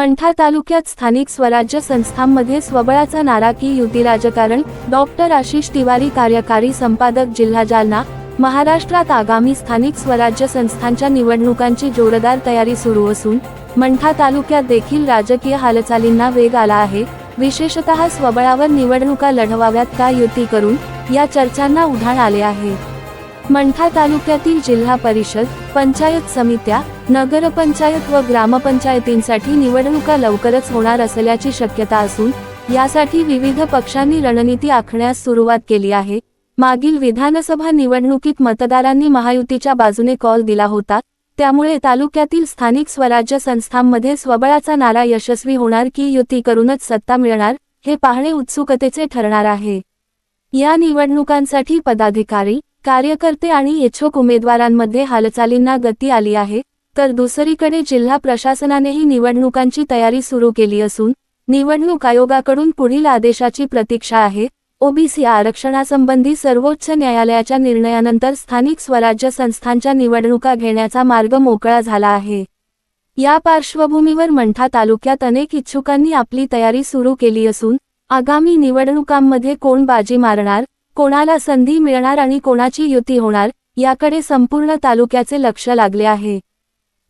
मंठा तालुक्यात स्थानिक स्वराज्य संस्थांमध्ये स्वबळाचा नारा की युती राजकारण डॉक्टर आशिष तिवारी कार्यकारी संपादक जिल्हा जालना महाराष्ट्रात आगामी स्थानिक स्वराज्य संस्थांच्या निवडणुकांची जोरदार तयारी सुरू असून मंठा तालुक्यात देखील राजकीय हालचालींना वेग आला आहे. विशेषतः स्वबळावर निवडणुका लढवाव्यात का युती करून या चर्चांना उधाण आले आहे. मंठा तालुक्यातील जिल्हा परिषद पंचायत समित्या नगरपंचायत व ग्रामपंचायतींसाठी निवडणुका लवकरच होणार असल्याची शक्यता असून यासाठी विविध पक्षांनी रणनीती आखण्यास सुरुवात केली आहे. मागील विधानसभा निवडणुकीत मतदारांनी महायुतीच्या बाजूने कॉल दिला होता त्यामुळे तालुक्यातील स्थानिक स्वराज्य संस्थांमध्ये स्वबळाचा नारा यशस्वी होणार की युती करूनच सत्ता मिळणार हे पाहणे उत्सुकतेचे ठरणार आहे. या निवडणुकांसाठी पदाधिकारी कार्यकर्ते आणि इच्छुक उमेदवारांमध्ये हालचालींना गती आली आहे तर दुसरीकडे जिल्हा प्रशासनानेही निवडणुकांची तयारी सुरू केली असून निवडणूक आयोगाकडून पुढील आदेशाची प्रतीक्षा आहे. ओबीसी आरक्षणासंबंधी सर्वोच्च न्यायालयाच्या निर्णयानंतर स्थानिक स्वराज्य संस्थांच्या निवडणुका घेण्याचा मार्ग मोकळा झाला आहे. या पार्श्वभूमीवर मंठा तालुक्यात अनेक इच्छुकांनी आपली तयारी सुरू केली असून आगामी निवडणुकांमध्ये कोण बाजी मारणार कोणाला संधी मिळणार आणि कोणाची युती होणार याकडे संपूर्ण तालुक्याचे लक्ष लागले आहे.